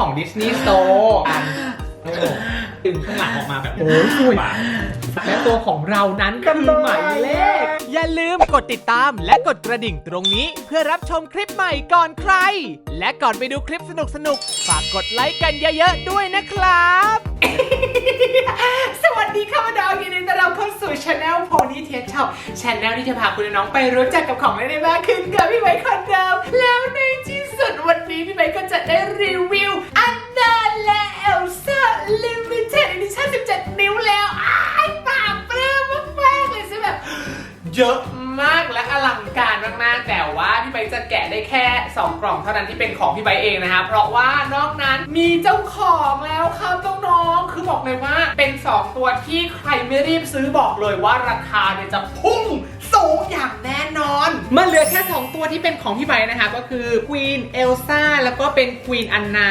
ของดิสนีย์โซอันโอ้ดึงข้างหลังออกมาแบบโอ้ยสวยและตัวของเรานั้นคือหมายเลข อย่าลืมกดติดตามและกดกระดิ่งตรงนี้เพื่อรับชมคลิปใหม่ก่อนใคร และก่อนไปดูคลิปสนุกๆฝากกดไลค์กันเยอะๆด้วยนะครับ สวัสดีค่ะมาดาวยินดีต้อนรับเข้าสู่ช anel Pony t e a c h Shop ช anel ที่จะพาคุณน้องๆไปรู้จักกับของเล่นได้มากขึ้นกับพี่ไบค์คนเดิมแล้วในที่สุดวันนี้พี่ไบค์ก็จะได้รีวิว เยอะมากและอลังการมากๆ แต่ว่าพี่ไบค์จะแกะได้แค่ 2 กล่องเท่านั้นที่เป็นของพี่ไบค์เองนะคะ เพราะว่านอกนั้นมีเจ้าของแล้วครับน้องๆคือบอกเลยว่าเป็น 2 ตัวที่ใครไม่รีบซื้อบอกเลยว่าราคาเนี่ยจะพุ่งสูงอย่างแน่นอน มันเหลือแค่ 2 ตัวที่เป็นของพี่ไบค์นะคะ ก็คือ Queen Elsa แล้วก็เป็น Queen Anna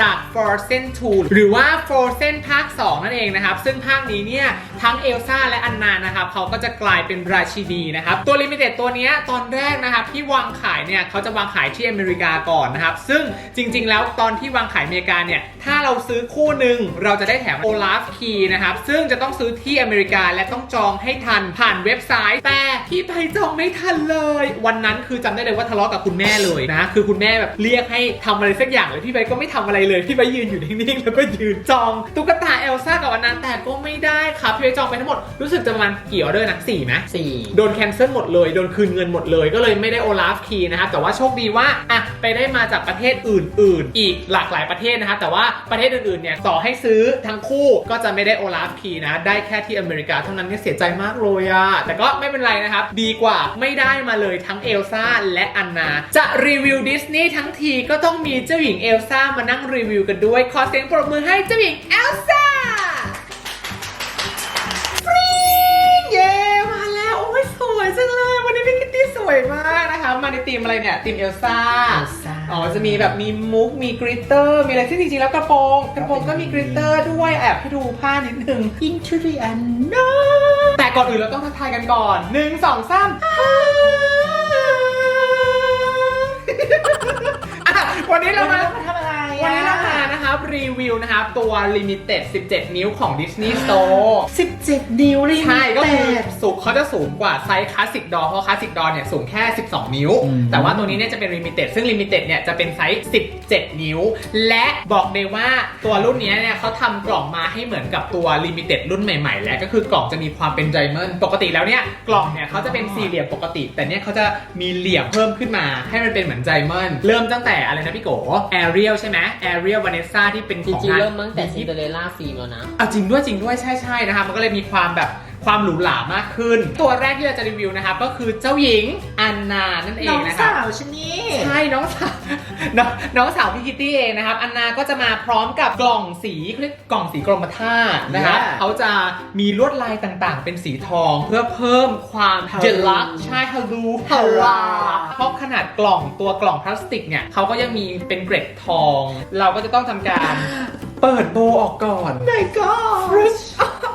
จาก Frozen 2 หรือว่า Frozen ภาค 2 นั่นเองนะครับ ซึ่งภาคนี้เนี่ย ทั้งเอลซ่าและอันนานะครับเขาก็จะกลายเป็นราชินีนะครับ ตัวลิมิเต็ดตัวนี้ตอนแรกนะครับที่วางขายเนี่ยเขาจะวางขายที่อเมริกาก่อนนะครับ ซึ่งจริง ๆ แล้วตอนที่วางขายอเมริกาเนี่ยถ้าเราซื้อคู่หนึ่งเราจะได้แถมโอลาฟคีนะครับซึ่งจะต้องซื้อที่อเมริกาและต้องจองให้ทันผ่านเว็บไซต์แต่พี่ไปจองไม่ทันเลย วันนั้นคือจำได้เลยว่าทะเลาะกับคุณแม่เลยนะคือคุณแม่แบบเรียกให้ทำอะไรสักอย่างเลยพี่ไปก็ไม่ทำอะไรเลยพี่ไปยืนอยู่นิ่งๆแล้วก็ยืนจองตุ๊กตาเอลซ่ากับอันนั้นแต่ก็ไม่ได้ครับพี่ไปจองไปทั้งหมดรู้สึกจะประมาณกี่ออเดอร์นะสี่ไหมสี่โดนแคนเซิลหมดเลยโดนคืนเงินหมดเลยก็เลยไม่ได้โอลาฟคีย์นะครับแต่ว่าโชคดีว่าอะไปได้มาจากประเทศอื่น ๆ อีกหลากหลายประเทศนะครับแต่ว่าประเทศอื่นๆเนี่ยต่อให้ซื้อทั้งคู่ก็จะไม่ได้โอลาฟคีย์นะได้แค่ที่อเมริกาเท่านั้นเนี่ยเสียใจมากเลยอะแต่ก็ไม่เป็นไรนะครับดีกว่าไม่ได้มาเลยทั้งเอลซ่าและอันนา จะรีวิวดิสนีย์ทั้งทีก็ต้องมีเจ้าหญิงเอลซ่ามานั่งรีวิวกันด้วย ขอเสียงปรบมือให้เจ้าหญิงเอลซ่าฟรีเย้มาแล้วโอ้ยสวยจังเลย วันนี้พี่คิตตี้สวยมากนะคะ มาในธีมอะไรเนี่ยธีมเอลซ่า Elsa อ๋อ จะมีแบบมีมุก มีกริตเตอร์ มีอะไรที่งจริงๆแล้วกระโปรง กระโปรงก็มีกริตเตอร์ด้วยแอบให้ดูผ้านิดนึง Into the unknown แต่ก่อนอื่นเราต้องทักทายกันก่อนหนึ่งสองสามอะวันนี้เรามาทำอะไร วันนี้เรามา นะครับรีวิวนะครับตัว Limited 17 นิ้วของ Disney Store 17 นิ้วเลยใช่ก็คือแต่สูงเขาจะสูงกว่าไซส์คลาสสิกดอเพราะคลาสสิกดอเนี่ยสูงแค่ 12 นิ้วอืมแต่ว่าตัวนี้เนี่ยจะเป็นลิมิเต็ดซึ่งลิมิเต็ดเนี่ยจะเป็นไซส์ 17 นิ้ว และบอกเลยว่าตัวรุ่นเนี้ยเนี่ยเขาทำกล่องมาให้เหมือนกับตัวลิมิเต็ดรุ่นใหม่ ๆ แล้วก็คือกล่องจะมีความเป็นไดมอนด์ปกติแล้วเนี่ยกล่องเนี่ยเขาจะเป็นสี่เหลี่ยมปกติ แต่เนี่ยเขาจะมีเหลี่ยมเพิ่มขึ้นมา ให้มันเป็นเหมือนไดมอนด์เริ่มตั้งแต่อะไรนะพี่โกแอเรียลใช่ไหมแอเรียลวาเนซ่าที่เป็นจของริงๆ งานเริ่มตั้งแต่ซินเดอเรลล่าฟิล์มแล้วนะเอาจริงด้วยจริงด้วยใช่ใช่นะครับมันก็เลยมีความแบบ ความหรูหรามากขึ้น ตัวแรกที่เราจะรีวิวนะครับก็คือเจ้าหญิงอันนานั่นเอน้องงนะครับสาวฉันนี่ใช่น้องสาวน้องน้องสาวพี่คิตตี้เองนะครับอันนาก็จะมาพร้อมกับกล่องสีเขาเรียกกล่องสีกรมท่านะครับ Yeah เขาจะมีลวดลายต่างๆ เป็นสีทองเพื่อเพิ่มความ Hello เดลักใช่ฮัลโหลฮัลลาเพราะขนาดกล่องตัวกล่องพลาสติกเนี่ยเขาก็ยังมีเป็นเกร็ดทอง เราก็จะต้องทำการ เปิดโบออกก่อนไหนก็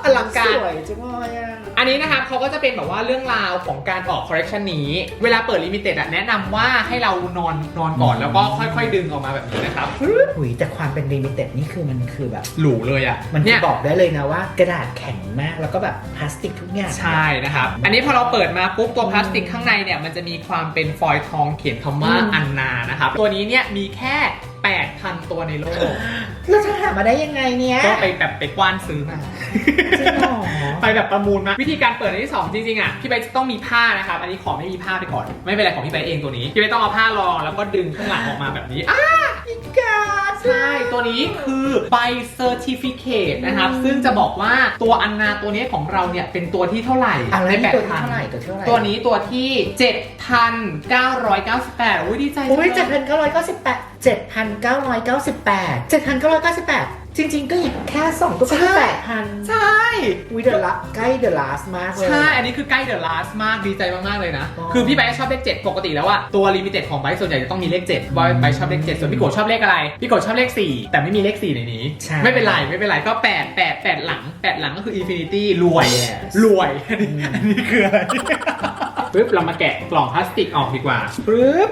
อลังการ สวยจังเลยอะ อันนี้นะครับเขาก็จะเป็นแบบว่าเรื่องราวของการออกคอลเลคชันนี้ เวลาเปิดลิมิเต็ดอะแนะนำว่าให้เรานอนนอนก่อนแล้วก็ค่อยๆ ดึงออกมาแบบนี้นะครับหุยแต่ความเป็นลิมิเต็ดนี่คือมันคือแบบ หรูเลยอะมันเนี่ย บอกได้เลยนะว่า กระดาษแข็งมากแล้วก็แบบพลาสติกทุกอย่าง ใช่นะครับ อันนี้พอเราเปิดมาปุ๊บตัวพลาสติกข้างในเนี่ยมันจะมีความเป็นฟอยล์ทองเขียนคำว่าอันนานะครับ ตัวนี้เนี่ยมีแค่8,000 ตัวในโลก เราจะหามาได้ยังไงเนี่ยก็ไปแบบไปกว้านซื้อมา จริงเหรอ ไปแบบประมูลมาวิธีการเปิดอันที่2จริงๆอะพี่ใบจะต้องมีผ้านะครับอันนี้ขอไม่มีผ้าไปก่อน ไม่เป็นไรของพี่ใบเองตัวนี้พี่ใบต้องเอาผ้ารองแล้วก็ดึงข้างหลังออกมาแบบนี้อะกาดใช่ตัวนี้คือใบเซอร์ติฟิเคตนะครับ ซึ่งจะบอกว่าตัวอันนาตัวนี้ของเราเนี่ยเป็นตัวที่เท่าไหร่อะไรในนี่แปดตัวที่พันเท่าไหร่ตัวที่เท่าไหร่ตัวนี้ตัวที่ 7,998อุ้ยดีใจจังอุ้ยเลเจ็ดพันเก้าร้อยเก้าสิบแปดเจ็ดพันเก้าร้อยเก้าสิบแปด เจ็ดพันเก้าร้อยเก้าสิบแปดจริง ๆ ก็หยิบแค่สองตัวก็แปดพันใช่ อุ้ยเดอะละใกล้เดอะลาสมากเลย ใช่ อันนี้คือใกล้เดอะลาสมากดีใจมากๆเลยนะ อ๋อ คือพี่ไบร์ทชอบเลข7ปกติแล้วอะตัวลิมิเต็ดของไบร์ทส่วนใหญ่จะต้องมีเลข7บอยไบร์ทชอบเลข7ส่วนพี่โกชอบเลขอะไร พี่โกชอบเลข4แต่ไม่มีเลข4ในนี้ ใช่ไม่เป็นไรไม่เป็นไรก็8 8 8หลัง8หลังก็คืออินฟินิตี้รวย Yes รวยอันนี้อันนี้คืออะไร ปึ๊บเรามาแกะกล่องพลาสติกออกดีกว่าปึ๊บ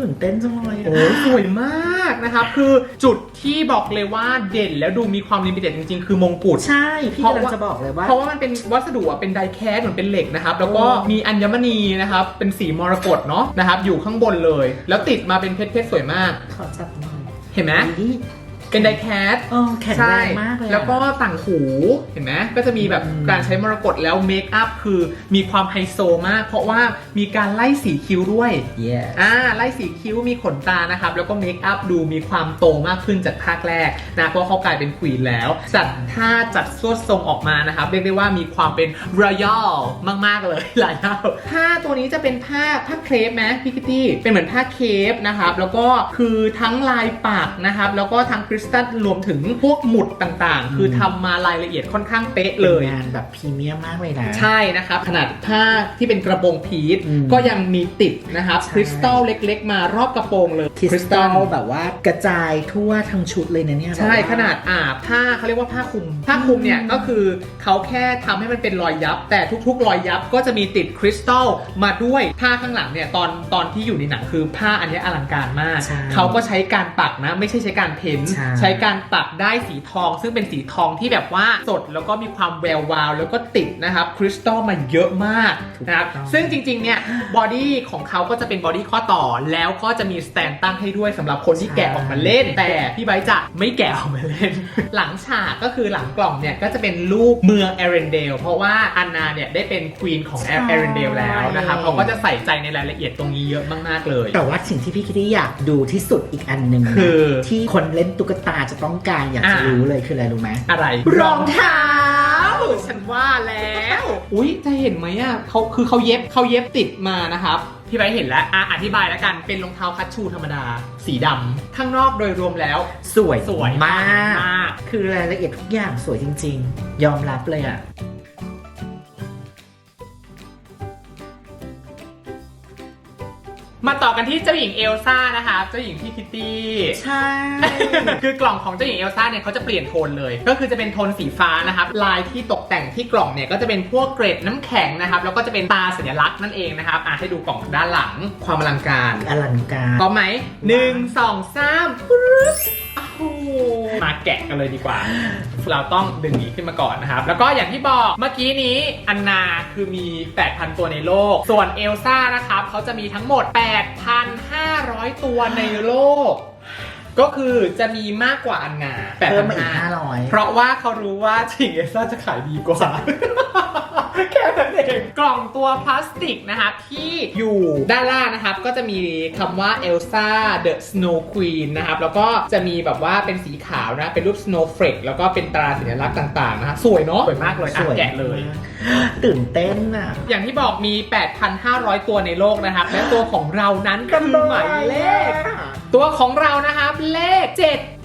ตื่นเต้นจังเลยโอ้ยสวยมากนะครับ คือจุดที่บอกเลยว่าเด่นแล้วดูมีความลิมิเต็ดจริง ๆ คือมงกุฎใช่ พี่เพราะกำลังว่าจะบอกเลยว่า เพราะว่ามันเป็นวัสดุอะเป็นไดแคสเหมือนเป็นเหล็กนะครับ แล้วก็โอ้มีอัญมณีนะครับ เป็นสีมรกตเนาะนะครับ อยู่ข้างบนเลย แล้วติดมาเป็นเพชรเพชรสวยมากขอจับหน่อยเห็นไหมดี เป็นไดแคสเออแข็งแรงมากเลยอะ แล้วก็ต่างหูเห็นไหมก็จะมีแบบอืมการใช้มรกตแล้วเมคอัพคือมีความไฮโซมาก เพราะว่ามีการไล่สีคิ้วด้วยเย้อ่าไล่สีคิ้วมีขนตานะครับ แล้วก็เมคอัพดูมีความโตมากขึ้นจากภาคแรกนะเพราะเขากลายเป็นควีนแล้ว จัดท่าจัดสวดทรงออกมานะครับ เรียกได้ว่ามีความเป็นรอยัลมาก ๆ เลย หลายเท่าผ้าตัวนี้จะเป็นผ้าผ้าเครปไหมพี่คิตตี้เป็นเหมือนผ้าเครปนะครับ แล้วก็คือทั้งลายปักนะครับ แล้วก็ทั้งคริสตัลรวมถึงพวกหมุดต่างๆ คือทำมารายละเอียดค่อนข้างเป๊ะเลยงานแบบพรีเมียมมากเลยนะ ใช่นะครับ ขนาดผ้าที่เป็นกระโปรงพีทอืมก็ยังมีติดนะครับใช่ คริสตัลเล็กๆ มารอบกระโปรงเลยคริสตัลแบบว่ากระจายทั่วทั้งชุดเลยนะเนี่ยใช่แบบว่ ขนาดอ่าผ้าเขาเรียกว่าผ้าคลุม ผ้าคลุมเนี่ย ก็คือเขาแค่ทำให้มันเป็นรอยยับ แต่ทุกๆ รอยยับก็จะมีติดคริสตัลมาด้วยผ้าข้างหลังเนี่ย ตอนตอนที่อยู่ในหนังคือผ้าอันเนี้ยอลังการมาก ใช่เขาก็ใช้การปักนะ ไม่ใช่ใช้การเพ้นท์ใช่ใช้การปักได้สีทอง ซึ่งเป็นสีทองที่แบบว่าสดแล้วก็มีความแวววาว แล้วก็ติดนะครับคริสตัลมาเยอะมากนะครับถูกต้องซึ่งจริงๆเนี่ยบอดี้ของเขาก็จะเป็นบอดี้ข้อต่อแล้วก็จะมีสแตนตั้งให้ด้วยสำหรับคนที่แกะออกมาเล่น แต่พี่ไบร์ทจะไม่แกะออกมาเล่น หลังฉากก็คือหลังกล่องเนี่ยก็จะเป็นรูปเมืองเอเรนเดลเพราะว่าอันนาเนี่ยได้เป็นควีนของเอเรนเดลแล้วนะครับเขาก็จะใส่ใจในรายละเอียดตรงนี้เยอะมากๆเลย แต่ว่าสิ่งที่พี่คิดที่อยากดูที่สุดอีกอันหนึ่งนะคือที่คนเล่นตุ๊กตาจะต้องการอยากจะอ่ารู้เลยคืออะไรรู้ไหมอะไรรองเท้า ฉันว่าแล้ว อุ้ยจะเห็นไหมอะเขาคือเขาเย็บเขาเย็บติดมานะครับ พี่ไบร์ทเห็นแล้วอะอธิบายแล้วกันเป็นรองเท้าคัชชูธรรมดา สีดำข้างนอกโดยรวมแล้ว สวยสวยมาก มาก คือรายละเอียดทุกอย่างสวยจริง ๆ ยอมรับเลยอะ มาต่อกันที่เจ้าหญิงเอลซ่านะคะ เจ้าหญิงพี่คิตตี้ ใช่ คือกล่องของเจ้าหญิงเอลซ่าเนี่ยเขาจะเปลี่ยนโทนเลย ก็คือจะเป็นโทนสีฟ้านะครับ ลายที่ตกแต่งที่กล่องเนี่ยก็จะเป็นพวกเกรดน้ำแข็งนะครับ แล้วก็จะเป็นตาสัญลักษณ์นั่นเองนะครับ อะให้ดูกล่องด้านหลัง ความอลังการ อลังการพร้อมไหมหนึ่งสองสามปึ๊บอ้าว มาแกะกันเลยดีกว่า เราต้องดึงหนีขึ้นมาก่อนนะครับ แล้วก็อย่างที่บอกเมื่อกี้นี้อันนาคือมี 8,000 ตัวในโลก ส่วนเอลซ่านะครับเขาจะมีทั้งหมด 8,500 ตัวในโลก ก็คือจะมีมากกว่าอันนาเพิ่มมาอีก8,500 500เพราะว่าเขารู้ว่าชิงเอลซ่าจะขายดีกว่า แค่นั้นเอง กล่องตัวพลาสติกนะครับที่อยู่ด้านล่างนะครับ ก็จะมีคำว่า Elsa the Snow Queen นะครับ แล้วก็จะมีแบบว่าเป็นสีขาวนะ เป็นรูป snowflake แล้วก็เป็นตราสัญลักษณ์ต่างๆนะฮะสวยเนาะสวยมากเลยอะแกะเลย ตื่นเต้นอะ อย่างที่บอกมี 8,500 ตัวในโลกนะครับ และตัวของเรานั้นคือหมายเลข ตัวของเรานะครับเลข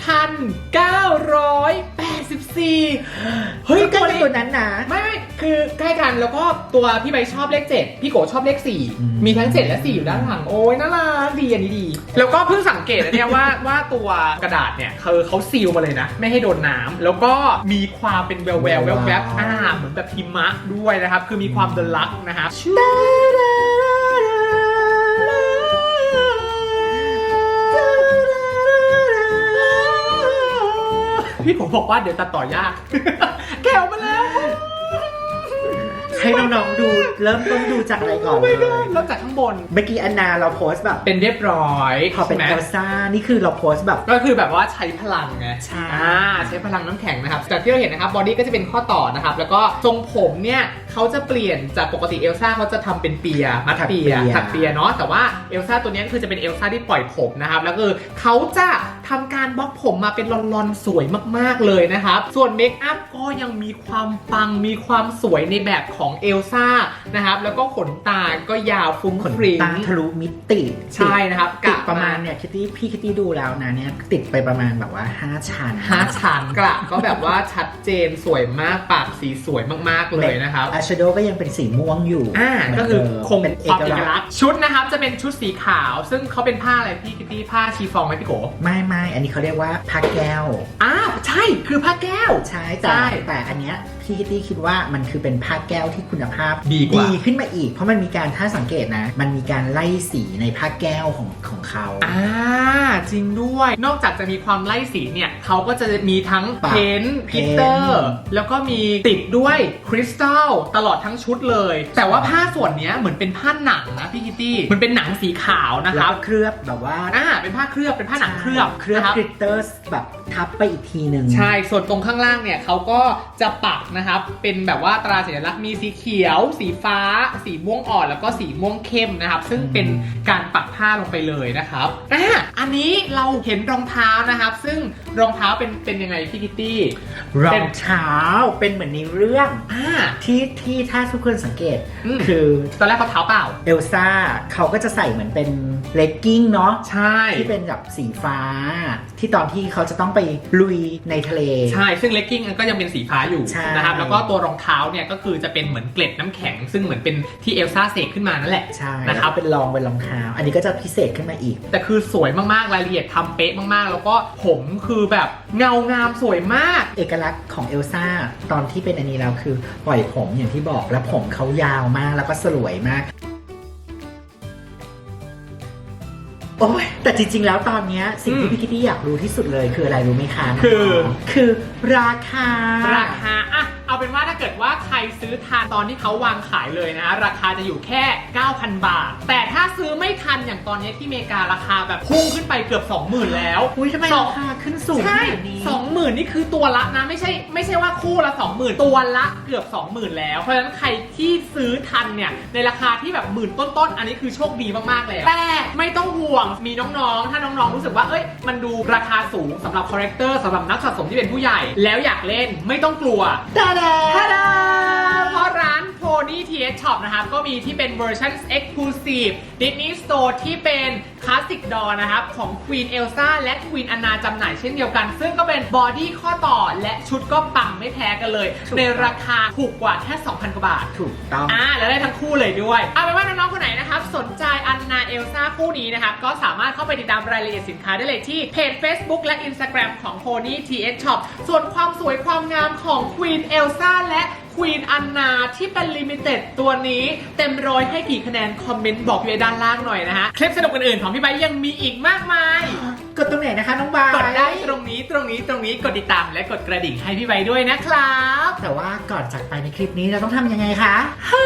7,984 เฮ้ยก็ตัวเป็นนี้ตัวนั้นนะ ไม่ไม่คือใกล้กันแล้วก็ตัวพี่ใบชอบเลข 7 พี่โกชอบเลขอืม4มีทั้ง 7 และ 4 อยู่ด้านหลัง โอ้ยน่ารักดีอันนี้ดี แล้วก็เพิ่งสังเกตนะเนี่ยว่าว่าตัวกระดาษเนี่ยคือเขาซีลมาเลยนะ ไม่ให้โดนน้ำแล้วก็มีความเป็นแววแววแววแวบอ่าเหมือนแบบหิมะด้วยนะครับ คือมีความเดลักนะครั พี่ผมบอกว่าเดี๋ยวตัดต่อยาก แกวมาแล้วให้น้องๆดูเริ่มต้นดูจากอะไรก่อนโอ้เล my ย god เริ่มจากข้างบน เมื่อกี้อันนาเราโพสต์แบบเป็นเรียบร้อยพอเป็นใช่ไหม เอลซ่านี่คือเราโพสต์แบบ ก็คือแบบว่าใช้พลังไงใช่อ่าใช้พลังน้ำแข็งนะครับจากที่เราเห็นนะครับบอดี้ก็จะเป็นข้อต่อนะครับ แล้วก็ทรงผมเนี่ย เขาจะเปลี่ยนจากปกติเอลซ่าเขาจะทำเป็นเปียมัดเปีย ถักเปียเนาะแต่ว่าเอลซ่าตัวเนี้ยคือจะเป็นเอลซ่าที่ปล่อยผมนะครับแล้วคือเขาจะทำการบล็อกผมมาเป็นลอนๆสวยมากๆเลยนะครับ ส่วนเมคอัพก็ยังมีความปังมีความสวยในแบบของเอลซ่านะครับแล้วก็ขนตาก็ยาวฟุ้งขนฟริ้งตาทะลุมิติใช่นะครับติดกประมาณเนี่ยคิตตี้พี่คิตตี้ดูแล้วนะเนี่ยติดไปประมาณแบบว่า 5ชั้น ห้าชั้นกระก็แบบว่าชัดเจนสวยมากปากสีสวยมากๆเลยนะครับ อาชโดก็ยังเป็นสีม่วงอยู่อ่าเหมืนก็คือเดิมคงเป็นคเอวามกเอกลักลัษกณ์ษณ์ชุดนะครับ จะเป็นชุดสีขาว ซึ่งเขาเป็นผ้าอะไรพี่คิตตี้ผ้าชีฟองไหมพี่โกไม่ไม่อันนี้เขาเรียกว่าผ้าแก้วอ้าวใช่คือผ้าแก้ว ใช่แต่ใช่แต่อันเนี้ย พี่คิตตี้คิดว่ามันคือเป็นผ้าแก้วที่คุณภาพดีกว่า ขึ้นมาอีก เพราะมันมีการถ้าสังเกตนะ มันมีการไล่สีในผ้าแก้วของของเขาอ่าจริงด้วย นอกจากจะมีความไล่สีเนี่ยเขาก็จะมีทั้งปะเพนท์เพกินตท์เตอร์แล้วก็มีติดด้วยคริสตัลตลอดทั้งชุดเลย แต่ว่าผ้าส่วนเนี้ยเหมือนเป็นผ้าหนังนะพี่คิตตี้มันเป็นหนังสีขาวนะคแล้รัวบเคลือบแบบว่าอ่าเป็นผ้าเคลือบเป็นผ้าหนังเคลือบเคลือบนะครักริตเตอร์แบบทับไปอีกทีหนึ่งใช่ส่วนตรงข้างล่างเนี่ยเขาก็จะปักนะครับ เป็นแบบว่าตราสัญลักษณ์มีสีเขียว สีฟ้า สีม่วงอ่อน แล้วก็สีม่วงเข้มนะครับ ซึ่งเป็นการปักผ้าลงไปเลยนะครับอะอันนี้เราเห็นรองเท้านะครับ ซึ่งรองเท้าเป็นเป็นยังไงพี่คิตตี้ รอเป็งนเท้าเป็นเหมือนในเรื่องอ่าที่ที่ถ้าทุกคนสังเกต อืม คือตอนแรกเขาเท้าเปล่า เอลซ่าเขาก็จะใส่เหมือนเป็นเลกกิ้งเนาะใช่ ที่เป็นแบบสีฟ้า ที่ตอนที่เขาจะต้องไปลุยในทะเล ใช่ ซึ่งเลกกิ้งก็ยังเป็นสีฟ้าอยู่ใช่ นะครับ แล้วก็ตัวรองเท้าเนี่ยก็คือจะเป็นเหมือนเกล็ดน้ำแข็ง ซึ่งเหมือนเป็นที่เอลซ่าเสกขึ้นมานั่นแหละใช่นะนะคครัรับบเป็นรองเป็นรองเท้า อันนี้ก็จะพิเศษขึ้นมาอีก แต่คือสวยมากๆรายละเอียดทำเป๊ะมากๆ แล้วก็ผมคือแบบเงางามสวยมาก เอกลักษณ์ของเอลซ่าตอนที่เป็นอันนี้แล้วคือปล่อยผมอย่างที่บอกแล้วผมเขายาวมากแล้วก็สลวยมากโอ้ยแต่จริง ๆ แล้วตอนเนี้ยสิ่งอืที่มพี่คิตตี้อยากรู้ที่สุดเลยคืออะไรรู้ไหมคะคือน้งๆคือราคา ราคาอะ เอาเป็นว่าถ้าเกิดว่าใครซื้อทันตอนที่เขาวางขายเลยนะราคาจะอยู่แค่ 9,000 บาท แต่ถ้าซื้อไม่ทันอย่างตอนนี้ที่อเมริการาคาแบบพุ่งขึ้นไปเกือบ 20,000 แล้วอุ้ยทำไมสอรางคาขึ้นสูงขใช่นาดนี้สองหมื่นนี่คือตัวละนะไม่ใช่ไม่ใช่ว่าคู่ละสองหมื่นตัวละเกือบสองหมื่นแล้ว เพราะฉะนั้นใครที่ซื้อทันเนี่ยในราคาที่แบบหมื่นต้นๆอันนี้คือโชคดีมากๆเลยแต่ไม่ต้องห่วงมีน้องๆ ถ้าน้องๆรู้สึกว่าเอ้ยมันดูราคาสูงสำหรับคอ r เรคเตอร์สำหรับนักสะสมที่เป็นผู้ใหญ่ แล้วอยากเล่นไม่ต้องกลัวตาดาฮัลโหลพราร้าน Pony TS Shop นะครับ ก็มีที่เป็น version exclusive Disney Store ที่เป็นคลาสสิกดอนะครับ ของ Queen Elsa และ Queen Anna จำหน่ายเช่นเดียวกัน ซึ่งก็เป็นบอดี้ข้อต่อและชุดก็ปังไม่แพ้กันเลยในราคาถูกกว่าแค่ 2,000 กว่าบาท ถูกต้อง อ่าแล้วได้ทั้งคู่เลยด้วย เอาเป็นว่าน้องๆคนไหนนะครับ สนใจอันนาเอลซ่าคู่นี้นะครับ ก็สามารถเข้าไปติดตามรายละเอียดสินค้าได้เลยที่เพจ Facebook และ Instagram ของ Pony TS Shop ส่วนความสวยความงามของ Queen Elsa และ Queen Anna ที่เป็น Limited ตัวนี้เต็มร้อยให้กี่คะแนน คอมเมนต์บอกพี่ไว้ด้านล่างหน่อยนะฮะ คลิปสนุกอื่นๆของพี่ไบร์ทยังมีอีกมากมาย กดตรงไหนนะคะ น้องบายกดได้ตรงนี้ตรงนี้ตรงนี้กดติดตามและกดกระดิ่งให้พี่ไบร์ทด้วยนะครับ แต่ว่าก่อนจากไปในคลิปนี้เราต้องทำยังไงคะฮ่า